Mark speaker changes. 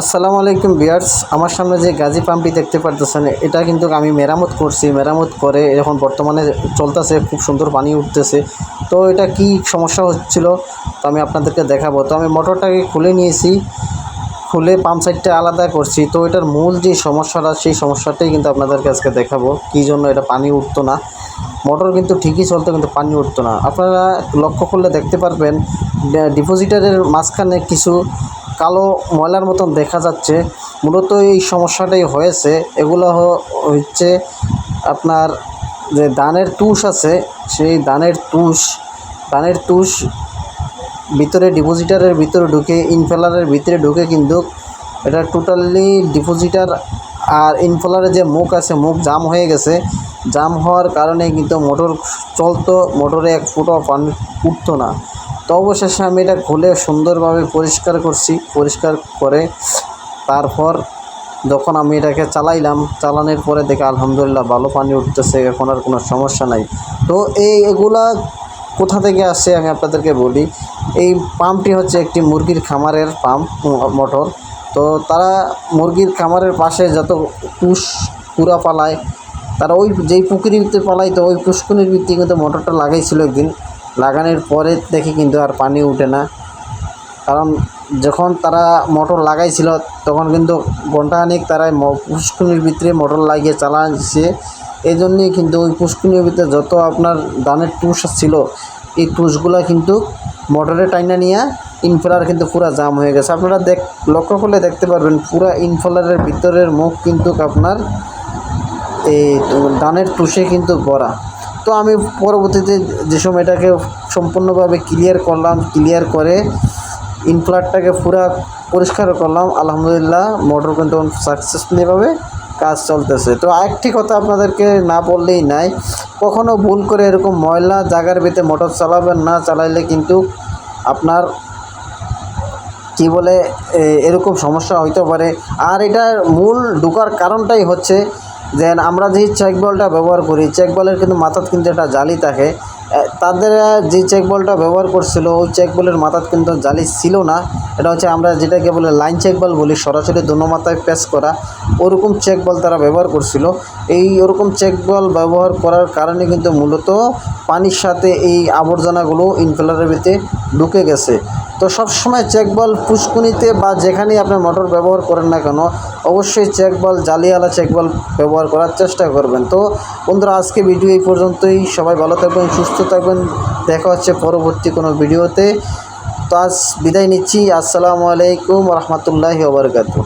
Speaker 1: আসসালামু আলাইকুম বিয়ার্স আমার সামনে যে গাজী পাম্পটি দেখতে পারতেছেন, এটা কিন্তু আমি মেরামত করছি। মেরামত করে এখন বর্তমানে চলতেছে, খুব সুন্দর পানি উঠতেছে। তো এটা কি সমস্যা হচ্ছিল, তো আমি আপনাদেরকে দেখাবো। তো আমি মোটরটাকে খুলে নিয়েছি, খুলে পাম্প সাইডটা আলাদা করছি। তো এটার মূল যে সমস্যাটা, সেই সমস্যাটাই কিন্তু আপনাদেরকে আজকে দেখাবো, কী জন্য এটা পানি উঠতো না। মোটর কিন্তু ঠিকই চলতো, কিন্তু পানি উঠতো না। আপনারা লক্ষ্য করলে দেখতে পারবেন ডিপোজিটারের মাঝখানে কিছু কালো ময়লার মতন দেখা যাচ্ছে। মূলত এই সমস্যাটাই হয়েছে। এগুলো হচ্ছে আপনার যে ধানের তুষ আছে, সেই ধানের তুষ ধানের তুষ ভিতরে ডিপোজিটারের ভিতরে ঢুকে, ইনফেলারের ভিতরে ঢুকে কিন্তু এটা টোটালি ডিপোজিটার আর ইনফেলারের যে মুখ আছে, মুখ জাম হয়ে গেছে। জাম হওয়ার কারণে কিন্তু মোটর চলতো, মোটরে এক ফুটো পানি উঠতো না। তো অবশেষে আমি এটা খুলে সুন্দরভাবে পরিষ্কার করছি, পরিষ্কার করে তারপর যখন আমি এটাকে চালাইলাম, চালানোর পরে দেখে আলহামদুলিল্লাহ ভালো পানি উঠতেছে, এখন আর কোনো সমস্যা নাই। তো এই এগুলা কোথা থেকে আসছে আমি আপনাদেরকে বলি, এই পাম্পটি হচ্ছে একটি মুরগির খামারের পাম্প মোটর তো তারা মুরগির খামারের পাশে যত পুষ পুরা পালায়, তারা ওই যেই পুকুরিতে পালাইতো ওই পুষ্কুনির ভিত্তি কিন্তু মোটরটা লাগাইছিল একদিন। লাগানোর পরে দেখি কিন্তু আর পানি উঠে না। কারণ যখন তারা মোটর লাগাইছিল, তখন কিন্তু ঘন্টাখানিক তারা পুষ্কুনির ভিতরে মোটর লাগিয়ে চালাচ্ছে এই জন্যই কিন্তু ওই পুষ্কুনির ভিতরে যত আপনার ধানের টুস ছিল, এই টুসগুলো কিন্তু মোটরে টাইনা নিয়ে ইনফ্লার কিন্তু পুরো জাম হয়ে গেছে। আপনারা দেখ, লক্ষ্য করলে দেখতে পারবেন, পুরো ইনফ্লারের ভিতরের মুখ কিন্তু আপনার এই ধানের টুসে কিন্তু ভরা। তো আমি পরবর্তীতে যে সময় এটাকে সম্পূর্ণভাবে ক্লিয়ার করলাম ক্লিয়ার করে ইনফ্লারটাকে পুরো পরিষ্কার করলাম, আলহামদুলিল্লাহ মোটর কিন্তু সাকসেসফুলিভাবে কাজ চলতেছে। তো আরেকটি কথা আপনাদেরকে না বললেই নাই, কখনো ভুল করে এরকম ময়লা জায়গার ভিতরে মোটর চালাবেন না, চালাইলে কিন্তু আপনার কি বলে এরকম সমস্যা হইতে পারে। আর এটার মূল ঢুকার কারণটাই হচ্ছে যে আমরা যে চেক বলটা ব্যবহার করি চেক বলের কিন্তু মাথাত কিন্তু একটা জালি থাকে। তাদের যে চেক বলটা ব্যবহার করছিল, ওই চেক বলের মাথাত কিন্তু জালি ছিল না। এটা হচ্ছে আমরা যেটাকে বলে লাইন চেক বল বলি, সরাসরি দোনো মাথায় প্যাচ করা। ওরকম চেক বল তারা ব্যবহার করছিল। এই ওরকম চেক বল ব্যবহার করার কারণে কিন্তু মূলত পানির সাথে এই আবর্জনাগুলো ইনফেলারের ভিতরে ঢুকে গেছে। তো সবসময় চেক বল পুষ্কুনিতে বা যেখানেই আপনি মোটর ব্যবহার করেন না কেন, অবশ্যই চেক বল জালিয়ালা চেক বল ব্যবহার করার চেষ্টা করবেন। তো বন্ধুরা, আজকে ভিডিও এই পর্যন্তই। সবাই ভালো থাকবেন, সুস্থ থাকবেন। দেখা হচ্ছে পরবর্তী কোনো ভিডিওতে তো আজ বিদায় নিচ্ছি আসসালামু আলাইকুম রহমতুল্লাহি ওবরকাতু